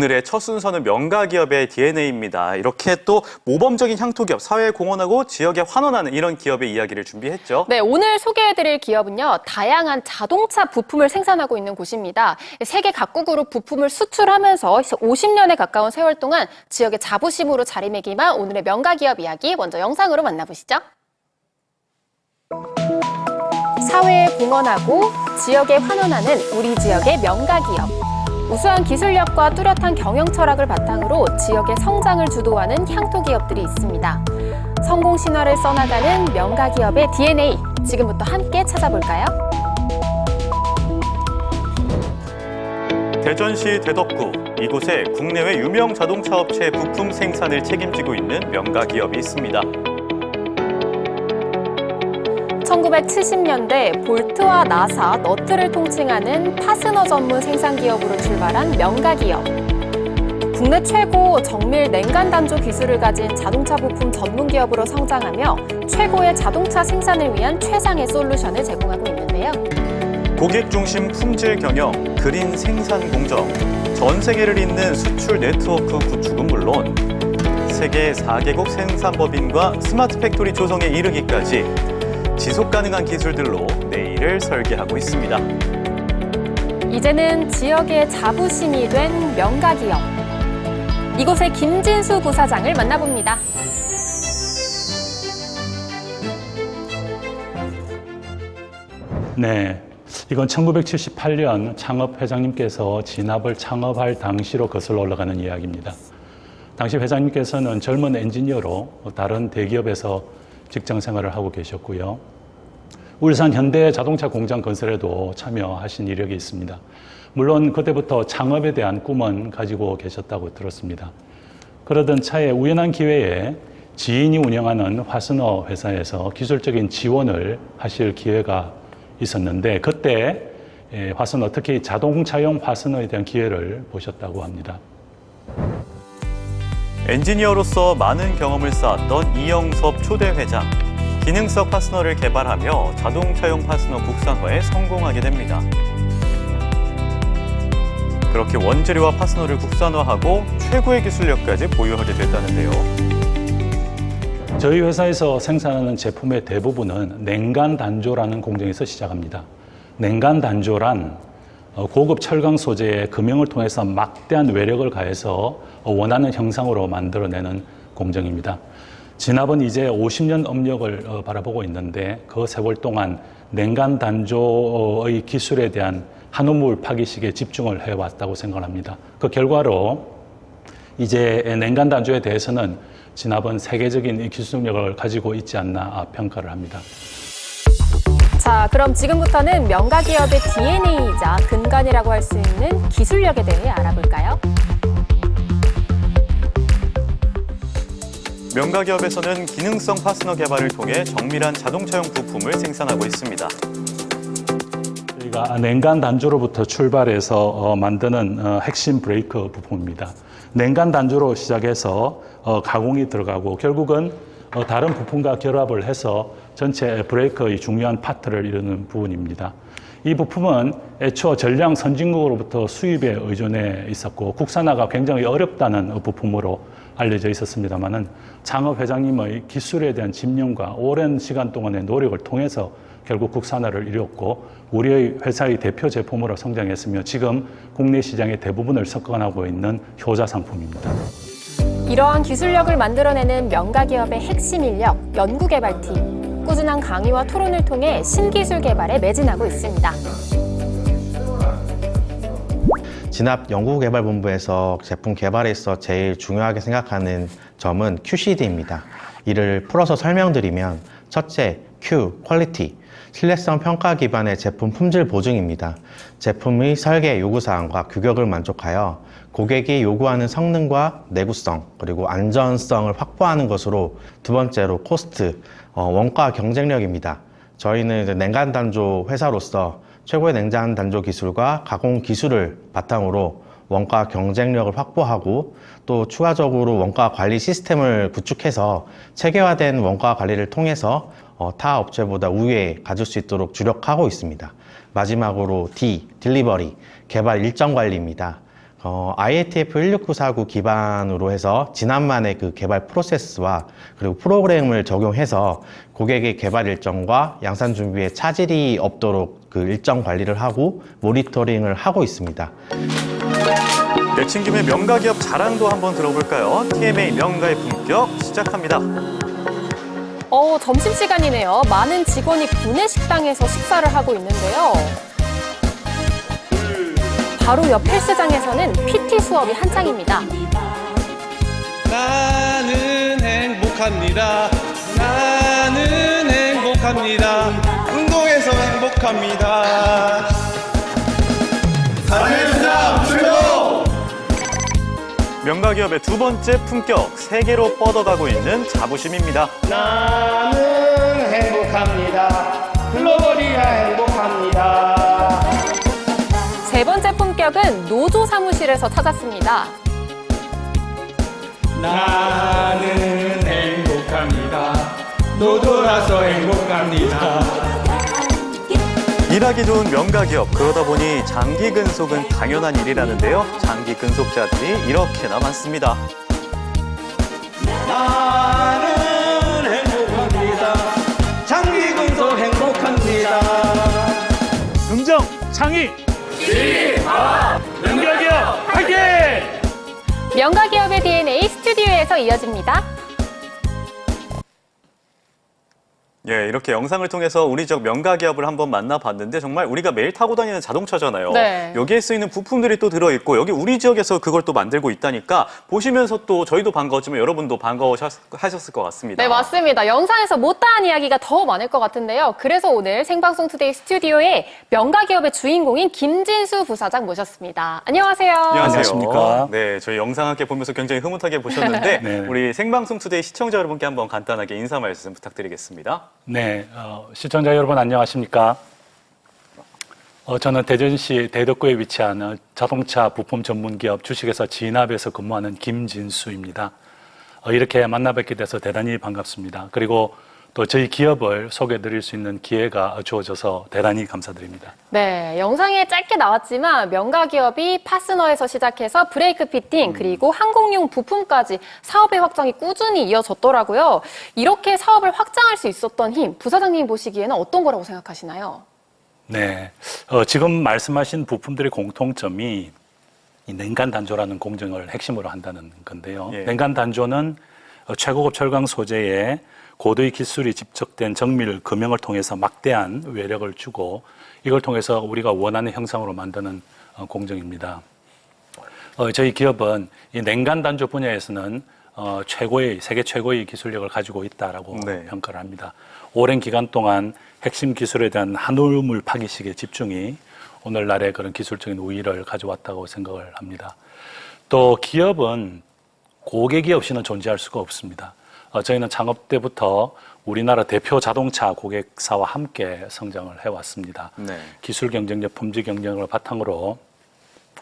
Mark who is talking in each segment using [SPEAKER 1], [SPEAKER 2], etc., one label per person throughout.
[SPEAKER 1] 오늘의 첫 순서는 명가 기업의 DNA입니다. 이렇게 또 모범적인 향토 기업, 사회에 공헌하고 지역에 환원하는 이런 기업의 이야기를 준비했죠.
[SPEAKER 2] 네, 오늘 소개해드릴 기업은요, 다양한 자동차 부품을 생산하고 있는 곳입니다. 세계 각국으로 부품을 수출하면서 50년에 가까운 세월 동안 지역의 자부심으로 자리매김한 오늘의 명가 기업 이야기 먼저 영상으로 만나보시죠. 사회에 공헌하고 지역에 환원하는 우리 지역의 명가 기업. 우수한 기술력과 뚜렷한 경영 철학을 바탕으로 지역의 성장을 주도하는 향토 기업들이 있습니다. 성공 신화를 써나가는 명가 기업의 DNA. 지금부터 함께 찾아볼까요?
[SPEAKER 1] 대전시 대덕구 이곳에 국내외 유명 자동차 업체 부품 생산을 책임지고 있는 명가 기업이 있습니다.
[SPEAKER 2] 1970년대 볼트와 나사, 너트를 통칭하는 파스너 전문 생산 기업으로 출발한 명가 기업. 국내 최고 정밀 냉간 단조 기술을 가진 자동차 부품 전문 기업으로 성장하며 최고의 자동차 생산을 위한 최상의 솔루션을 제공하고 있는데요.
[SPEAKER 1] 고객 중심 품질 경영, 그린 생산 공정, 전 세계를 잇는 수출 네트워크 구축은 물론 세계 4개국 생산법인과 스마트 팩토리 조성에 이르기까지 지속 가능한 기술들로 내일을 설계하고 있습니다.
[SPEAKER 2] 이제는 지역의 자부심이 된 명가 기업. 이곳의 김진수 부사장을 만나봅니다.
[SPEAKER 3] 네. 이건 1978년 창업 회장님께서 진압을 창업할 당시로 거슬러 올라가는 이야기입니다. 당시 회장님께서는 젊은 엔지니어로 다른 대기업에서 직장 생활을 하고 계셨고요. 울산 현대 자동차 공장 건설에도 참여하신 이력이 있습니다. 물론 그때부터 창업에 대한 꿈은 가지고 계셨다고 들었습니다. 그러던 차에 우연한 기회에 지인이 운영하는 화스너 회사에서 기술적인 지원을 하실 기회가 있었는데 그때 예, 화스너 특히 자동차용 화스너에 대한 기회를 보셨다고 합니다.
[SPEAKER 1] 엔지니어로서 많은 경험을 쌓았던 이영섭 초대 회장. 기능성 파스너를 개발하며 자동차용 파스너 국산화에 성공하게 됩니다. 그렇게 원재료와 파스너를 국산화하고 최고의 기술력까지 보유하게 됐다는데요.
[SPEAKER 3] 저희 회사에서 생산하는 제품의 대부분은 냉간 단조라는 공정에서 시작합니다. 냉간 단조란 어, 고급 철강 소재의 금형을 통해서 막대한 외력을 가해서 원하는 형상으로 만들어내는 공정입니다. 진압은 이제 50년 업력을 어, 바라보고 있는데 그 세월 동안 냉간 단조의 기술에 대한 한우물 파기식에 집중을 해왔다고 생각합니다. 그 결과로 이제 냉간 단조에 대해서는 진압은 세계적인 기술력을 가지고 있지 않나 평가를 합니다.
[SPEAKER 2] 자, 그럼 지금부터는 명가 기업의 DNA이자 근간이라고 할 수 있는 기술력에 대해 알아볼까요?
[SPEAKER 1] 명가 기업에서는 기능성 파스너 개발을 통해 정밀한 자동차용 부품을 생산하고 있습니다.
[SPEAKER 3] 저희가 냉간 단조로부터 출발해서 어, 만드는 어, 핵심 브레이크 부품입니다. 냉간 단조로 시작해서 어, 가공이 들어가고 결국은 어, 다른 부품과 결합을 해서 전체 브레이크의 중요한 파트를 이루는 부분입니다. 이 부품은 애초 전량 선진국으로부터 수입에 의존해 있었고 국산화가 굉장히 어렵다는 부품으로 알려져 있었습니다만은 창업 회장님의 기술에 대한 집념과 오랜 시간 동안의 노력을 통해서 결국 국산화를 이뤘고 우리의 회사의 대표 제품으로 성장했으며 지금 국내 시장의 대부분을 석권하고 있는 효자 상품입니다.
[SPEAKER 2] 이러한 기술력을 만들어내는 명가 기업의 핵심 인력, 연구개발팀. 꾸준한 강의와 토론을 통해 신기술 개발에 매진하고 있습니다.
[SPEAKER 4] 진압 연구개발본부에서 제품 개발에 있어 제일 중요하게 생각하는 점은 QCD입니다. 이를 풀어서 설명드리면 첫째, Q, 퀄리티, 신뢰성 평가 기반의 제품 품질 보증입니다. 제품의 설계 요구사항과 규격을 만족하여 고객이 요구하는 성능과 내구성 그리고 안전성을 확보하는 것으로 두 번째로 코스트, 어, 원가 경쟁력입니다. 저희는 냉간 단조 회사로서 최고의 냉장 단조 기술과 가공 기술을 바탕으로 원가 경쟁력을 확보하고 또 추가적으로 원가 관리 시스템을 구축해서 체계화된 원가 관리를 통해서 어, 타 업체보다 우위에 가질 수 있도록 주력하고 있습니다. 마지막으로 D, 딜리버리, 개발 일정 관리입니다. 어, IATF 16949 기반으로 해서 지난만의 그 개발 프로세스와 그리고 프로그램을 적용해서 고객의 개발 일정과 양산 준비에 차질이 없도록 그 일정 관리를 하고 모니터링을 하고 있습니다.
[SPEAKER 1] 내친 김에 명가 기업 자랑도 한번 들어볼까요? TMA 명가의 품격 시작합니다.
[SPEAKER 2] 어, 점심시간이네요. 많은 직원이 구내 식당에서 식사를 하고 있는데요. 바로 옆 헬스장에서는 PT 수업이 한창입니다.
[SPEAKER 5] 나는 행복합니다. 나는 행복합니다. 운동해서 행복합니다.
[SPEAKER 1] 명가 기업의 두 번째 품격 세계로 뻗어가고 있는 자부심입니다.
[SPEAKER 5] 나는 행복합니다. 글로벌이가 행복합니다.
[SPEAKER 2] 세 번째 품격은 노조 사무실에서 찾았습니다.
[SPEAKER 5] 나는 행복합니다. 노도라서 행복합니다.
[SPEAKER 1] 일하기 좋은 명가 기업 그러다 보니 장기 근속은 당연한 일이라는데요. 장기 근속자들이 이렇게나 많습니다.
[SPEAKER 5] 나는 행복합니다. 장기 근속 행복합니다.
[SPEAKER 3] 긍정, 창의, 명가기업 화이팅!
[SPEAKER 2] 명가기업의 DNA 스튜디오에서 이어집니다.
[SPEAKER 1] 예, 이렇게 영상을 통해서 우리 지역 명가 기업을 한번 만나봤는데 정말 우리가 매일 타고 다니는 자동차잖아요.
[SPEAKER 2] 네.
[SPEAKER 1] 여기에 쓰이는 부품들이 또 들어있고 여기 우리 지역에서 그걸 또 만들고 있다니까 보시면서 또 저희도 반가웠지만 여러분도 반가워하셨을 것 같습니다.
[SPEAKER 2] 네, 맞습니다. 영상에서 못다한 이야기가 더 많을 것 같은데요. 그래서 오늘 생방송 투데이 스튜디오에 명가 기업의 주인공인 김진수 부사장 모셨습니다. 안녕하세요.
[SPEAKER 3] 안녕하십니까.
[SPEAKER 1] 네, 저희 영상 함께 보면서 굉장히 흐뭇하게 보셨는데
[SPEAKER 3] 네.
[SPEAKER 1] 우리 생방송 투데이 시청자 여러분께 한번 간단하게 인사 말씀 부탁드리겠습니다.
[SPEAKER 3] 네, 어, 시청자 여러분 안녕하십니까? 어, 저는 대전시 대덕구에 위치한 어, 자동차 부품 전문 기업 주식회사 진압에서 근무하는 김진수입니다. 어, 이렇게 만나 뵙게 돼서 대단히 반갑습니다. 그리고 또 저희 기업을 소개해 드릴 수 있는 기회가 주어져서 대단히 감사드립니다.
[SPEAKER 2] 네, 영상에 짧게 나왔지만 명가 기업이 파스너에서 시작해서 브레이크 피팅 그리고 항공용 부품까지 사업의 확장이 꾸준히 이어졌더라고요. 이렇게 사업을 확장할 수 있었던 힘, 부사장님 보시기에는 어떤 거라고 생각하시나요?
[SPEAKER 3] 네, 어, 지금 말씀하신 부품들의 공통점이 이 냉간 단조라는 공정을 핵심으로 한다는 건데요.
[SPEAKER 1] 예.
[SPEAKER 3] 냉간 단조는 어, 최고급 철강 소재에 고도의 기술이 집적된 정밀 금형을 통해서 막대한 외력을 주고 이걸 통해서 우리가 원하는 형상으로 만드는 어, 공정입니다. 어, 저희 기업은 이 냉간 단조 분야에서는 어, 최고의 세계 최고의 기술력을 가지고 있다라고
[SPEAKER 1] 네.
[SPEAKER 3] 평가를 합니다. 오랜 기간 동안 핵심 기술에 대한 한올물 파기식의 집중이 오늘날의 그런 기술적인 우위를 가져왔다고 생각을 합니다. 또 기업은 고객이 없이는 존재할 수가 없습니다. 어, 저희는 창업 때부터 우리나라 대표 자동차 고객사와 함께 성장을 해왔습니다.
[SPEAKER 1] 네.
[SPEAKER 3] 기술 경쟁력, 품질 경쟁력을 바탕으로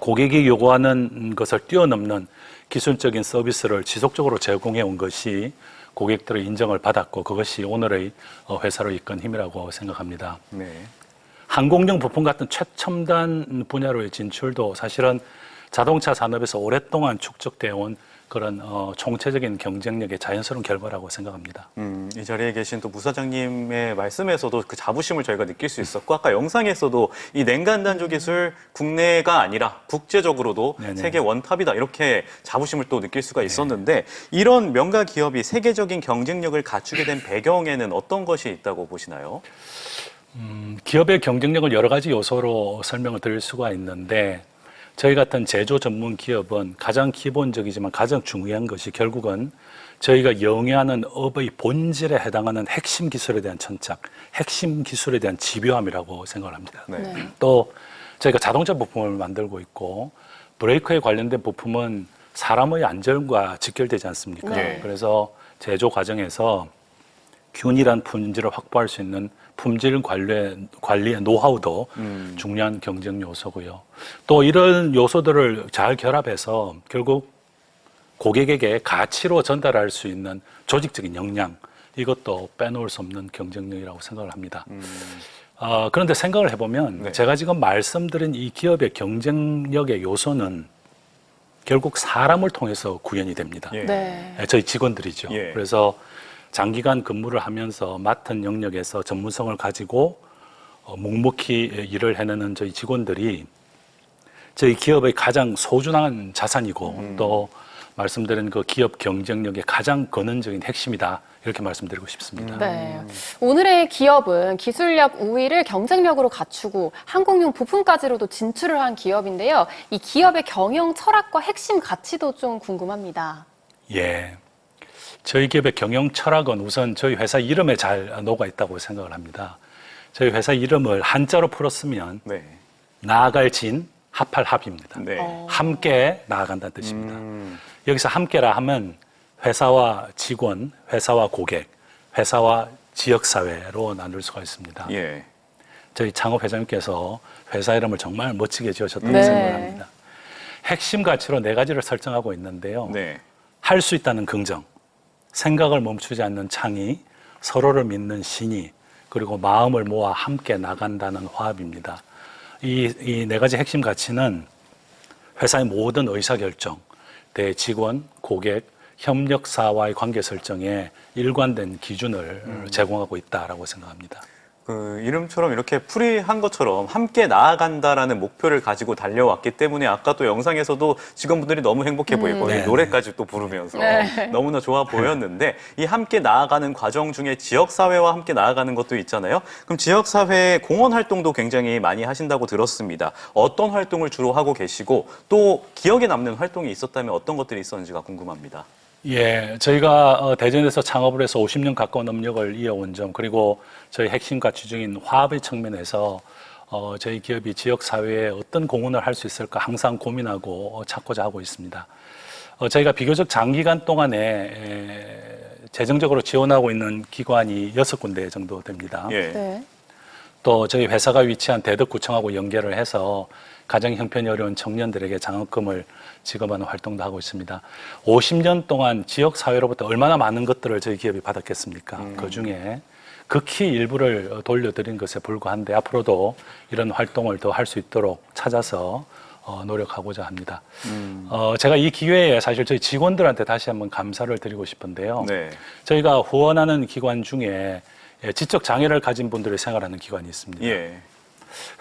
[SPEAKER 3] 고객이 요구하는 것을 뛰어넘는 기술적인 서비스를 지속적으로 제공해 온 것이 고객들의 인정을 받았고 그것이 오늘의 어, 회사를 이끈 힘이라고 생각합니다.
[SPEAKER 1] 네.
[SPEAKER 3] 항공용 부품 같은 최첨단 분야로의 진출도 사실은 자동차 산업에서 오랫동안 축적되어 온 그런 어, 총체적인 경쟁력의 자연스러운 결과라고 생각합니다.
[SPEAKER 1] 음, 이 자리에 계신 또 부사장님의 말씀에서도 그 자부심을 저희가 느낄 수 있었고 아까 영상에서도 이 냉간 단조 기술 국내가 아니라 국제적으로도
[SPEAKER 3] 네네.
[SPEAKER 1] 세계 원탑이다 이렇게 자부심을 또 느낄 수가 있었는데 이런 명가 기업이 세계적인 경쟁력을 갖추게 된 배경에는 어떤 것이 있다고 보시나요?
[SPEAKER 3] 음, 기업의 경쟁력을 여러 가지 요소로 설명을 드릴 수가 있는데 저희 같은 제조 전문 기업은 가장 기본적이지만 가장 중요한 것이 결국은 저희가 영위하는 업의 본질에 해당하는 핵심 기술에 대한 천착, 핵심 기술에 대한 집요함이라고 생각을 합니다.
[SPEAKER 1] 네.
[SPEAKER 3] 또 저희가 자동차 부품을 만들고 있고 브레이크에 관련된 부품은 사람의 안전과 직결되지 않습니까?
[SPEAKER 1] 네.
[SPEAKER 3] 그래서 제조 과정에서 균일한 품질을 확보할 수 있는 품질 관리, 관리의 노하우도
[SPEAKER 1] 음.
[SPEAKER 3] 중요한 경쟁 요소고요. 또 이런 요소들을 잘 결합해서 결국 고객에게 가치로 전달할 수 있는 조직적인 역량 이것도 빼놓을 수 없는 경쟁력이라고 생각을 합니다. 어, 그런데 생각을 해보면
[SPEAKER 1] 네.
[SPEAKER 3] 제가 지금 말씀드린 이 기업의 경쟁력의 요소는 결국 사람을 통해서 구현이 됩니다.
[SPEAKER 1] 예.
[SPEAKER 2] 네.
[SPEAKER 3] 예, 저희 직원들이죠.
[SPEAKER 1] 예.
[SPEAKER 3] 그래서 장기간 근무를 하면서 맡은 영역에서 전문성을 가지고 어, 묵묵히 일을 해내는 저희 직원들이 저희 기업의 가장 소중한 자산이고
[SPEAKER 1] 음.
[SPEAKER 3] 또 말씀드린 그 기업 경쟁력의 가장 근원적인 핵심이다 이렇게 말씀드리고 싶습니다.
[SPEAKER 2] 네. 오늘의 기업은 기술력 우위를 경쟁력으로 갖추고 항공용 부품까지로도 진출을 한 기업인데요. 이 기업의 경영 철학과 핵심 가치도 좀 궁금합니다.
[SPEAKER 3] 예. 저희 기업의 경영 철학은 우선 저희 회사 이름에 잘 녹아 있다고 생각을 합니다. 저희 회사 이름을 한자로 풀었으면
[SPEAKER 1] 네.
[SPEAKER 3] 나아갈 진 합할 합입니다.
[SPEAKER 1] 네.
[SPEAKER 2] 어.
[SPEAKER 3] 함께 나아간다는 뜻입니다.
[SPEAKER 1] 음,
[SPEAKER 3] 여기서 함께라 하면 회사와 직원, 회사와 고객, 회사와 지역사회로 나눌 수가 있습니다.
[SPEAKER 1] 예.
[SPEAKER 3] 저희 창업 회장님께서 회사 이름을 정말 멋지게 지으셨다고
[SPEAKER 2] 네.
[SPEAKER 3] 생각을 합니다. 핵심 가치로 네 가지를 설정하고 있는데요.
[SPEAKER 1] 네.
[SPEAKER 3] 할수 있다는 긍정, 생각을 멈추지 않는 창의, 서로를 믿는 신의, 그리고 마음을 모아 함께 나간다는 화합입니다. 이이네 가지 핵심 가치는 회사의 모든 의사결정, 대 직원, 고객, 협력사와의 관계 설정에 일관된 기준을 제공하고 있다라고 생각합니다.
[SPEAKER 1] 그 이름처럼 이렇게 풀이한 것처럼 함께 나아간다라는 목표를 가지고 달려왔기 때문에 아까 또 영상에서도 직원분들이 너무 행복해 보이고
[SPEAKER 3] 네.
[SPEAKER 1] 노래까지 또 부르면서
[SPEAKER 2] 네.
[SPEAKER 1] 너무나 좋아 보였는데 이 함께 나아가는 과정 중에 지역 사회와 함께 나아가는 것도 있잖아요. 그럼 지역 사회 공헌 활동도 굉장히 많이 하신다고 들었습니다. 어떤 활동을 주로 하고 계시고 또 기억에 남는 활동이 있었다면 어떤 것들이 있었는지가 궁금합니다.
[SPEAKER 3] 예, 저희가 어, 대전에서 창업을 해서 50년 가까운 업력을 이어온 점, 그리고 저희 핵심 가치 중인 화합의 측면에서 어, 저희 기업이 지역 사회에 어떤 공헌을 할 수 있을까 항상 고민하고 어, 찾고자 하고 있습니다. 어, 저희가 비교적 장기간 동안에 에, 재정적으로 지원하고 있는 기관이 여섯 군데 정도 됩니다.
[SPEAKER 1] 예.
[SPEAKER 2] 네.
[SPEAKER 3] 또 저희 회사가 위치한 대덕구청하고 연계를 해서 가정 형편이 어려운 청년들에게 장학금을 지급하는 활동도 하고 있습니다. 50년 동안 지역 사회로부터 얼마나 많은 것들을 저희 기업이 받았겠습니까? 그 중에 극히 일부를 돌려드린 것에 불과한데 앞으로도 이런 활동을 더 할 수 있도록 찾아서 어, 노력하고자 합니다. 어, 제가 이 기회에 사실 저희 직원들한테 다시 한번 감사를 드리고 싶은데요.
[SPEAKER 1] 네.
[SPEAKER 3] 저희가 후원하는 기관 중에 예, 지적 장애를 가진 분들이 생활하는 기관이 있습니다.
[SPEAKER 1] 예.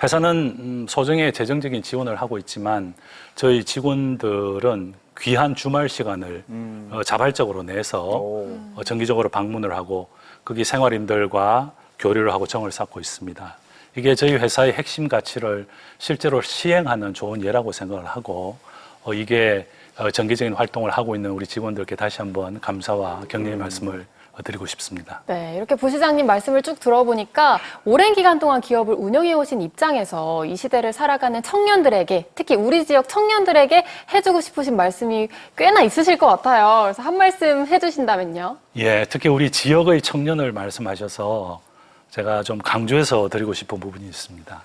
[SPEAKER 3] 회사는 음, 소정의 재정적인 지원을 하고 있지만 저희 직원들은 귀한 주말 시간을
[SPEAKER 1] 음.
[SPEAKER 3] 어, 자발적으로 내서
[SPEAKER 1] 오.
[SPEAKER 3] 어, 정기적으로 방문을 하고 거기 생활인들과 교류를 하고 정을 쌓고 있습니다. 이게 저희 회사의 핵심 가치를 실제로 시행하는 좋은 예라고 생각을 하고 어, 이게 어, 정기적인 활동을 하고 있는 우리 직원들께 다시 한번 감사와 격려의 말씀을 어, 드리고 싶습니다.
[SPEAKER 2] 네, 이렇게 부시장님 말씀을 쭉 들어보니까 오랜 기간 동안 기업을 운영해 오신 입장에서 이 시대를 살아가는 청년들에게, 특히 우리 지역 청년들에게 해주고 싶으신 말씀이 꽤나 있으실 것 같아요. 그래서 한 말씀 해주신다면요.
[SPEAKER 3] 예, 특히 우리 지역의 청년을 말씀하셔서 제가 좀 강조해서 드리고 싶은 부분이 있습니다.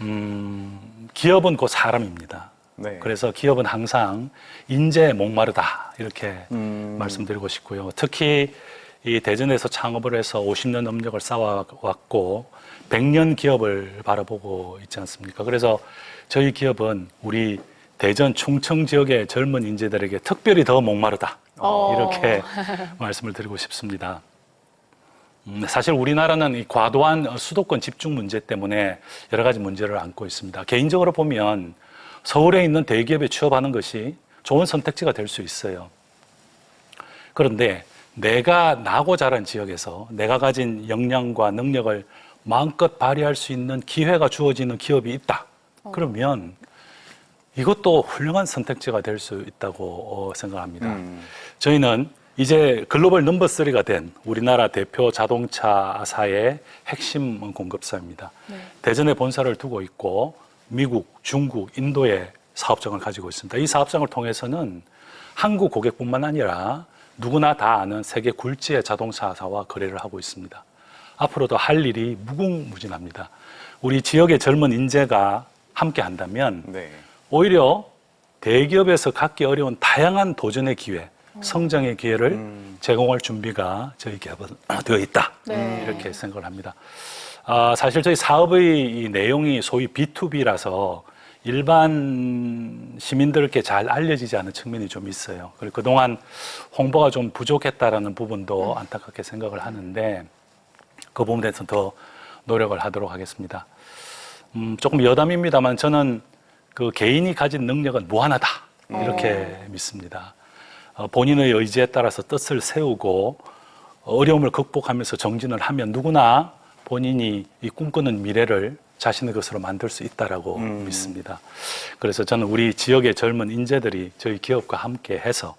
[SPEAKER 3] 음, 기업은 곧 사람입니다.
[SPEAKER 1] 네.
[SPEAKER 3] 그래서 기업은 항상 인재 목마르다 이렇게
[SPEAKER 1] 음.
[SPEAKER 3] 말씀드리고 싶고요. 특히 이 대전에서 창업을 해서 50년 업력을 쌓아왔고 100년 기업을 바라보고 있지 않습니까? 그래서 저희 기업은 우리 대전 충청 지역의 젊은 인재들에게 특별히 더 목마르다
[SPEAKER 2] 어.
[SPEAKER 3] 이렇게 말씀을 드리고 싶습니다. 음, 사실 우리나라는 이 과도한 수도권 집중 문제 때문에 여러 가지 문제를 안고 있습니다. 개인적으로 보면 서울에 있는 대기업에 취업하는 것이 좋은 선택지가 될 수 있어요. 그런데 내가 나고 자란 지역에서 내가 가진 역량과 능력을 마음껏 발휘할 수 있는 기회가 주어지는 기업이 있다. 그러면 이것도 훌륭한 선택지가 될 수 있다고 어, 생각합니다.
[SPEAKER 1] 음.
[SPEAKER 3] 저희는 이제 글로벌 넘버 3가 된 우리나라 대표 자동차사의 핵심 공급사입니다. 대전에 본사를 두고 있고 미국, 중국, 인도에 사업장을 가지고 있습니다. 이 사업장을 통해서는 한국 고객뿐만 아니라 누구나 다 아는 세계 굴지의 자동차사와 거래를 하고 있습니다. 앞으로도 할 일이 무궁무진합니다. 우리 지역의 젊은 인재가 함께 한다면
[SPEAKER 1] 네.
[SPEAKER 3] 오히려 대기업에서 갖기 어려운 다양한 도전의 기회, 성장의 기회를
[SPEAKER 1] 음.
[SPEAKER 3] 제공할 준비가 저희 기업은 되어 있다.
[SPEAKER 2] 네.
[SPEAKER 3] 이렇게 생각을 합니다. 아, 사실 저희 사업의 이 내용이 소위 B2B라서 일반 시민들께 잘 알려지지 않은 측면이 좀 있어요. 그리고 그동안 홍보가 좀 부족했다라는 부분도 안타깝게 생각을 하는데 그 부분에 대해서 더 노력을 하도록 하겠습니다. 음, 조금 여담입니다만 저는 그 개인이 가진 능력은 무한하다 이렇게 믿습니다. 어, 본인의 의지에 따라서 뜻을 세우고 어려움을 극복하면서 정진을 하면 누구나 본인이 이 꿈꾸는 미래를 자신의 것으로 만들 수 있다라고 믿습니다. 그래서 저는 우리 지역의 젊은 인재들이 저희 기업과 함께 해서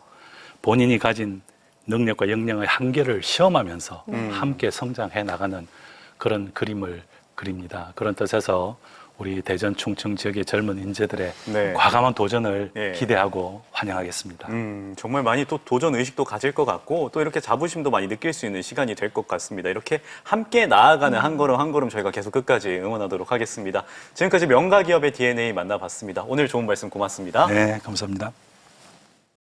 [SPEAKER 3] 본인이 가진 능력과 역량의 한계를 시험하면서 함께 성장해 나가는 그런 그림을 그립니다. 그런 뜻에서 우리 대전 충청 지역의 젊은 인재들의
[SPEAKER 1] 네.
[SPEAKER 3] 과감한 도전을
[SPEAKER 1] 예.
[SPEAKER 3] 기대하고 환영하겠습니다.
[SPEAKER 1] 음, 정말 많이 또 도전 의식도 가질 것 같고 또 이렇게 자부심도 많이 느낄 수 있는 시간이 될 것 같습니다. 이렇게 함께 나아가는 한 걸음 한 걸음 저희가 계속 끝까지 응원하도록 하겠습니다. 지금까지 명가 기업의 DNA 만나봤습니다. 오늘 좋은 말씀 고맙습니다.
[SPEAKER 3] 네, 감사합니다.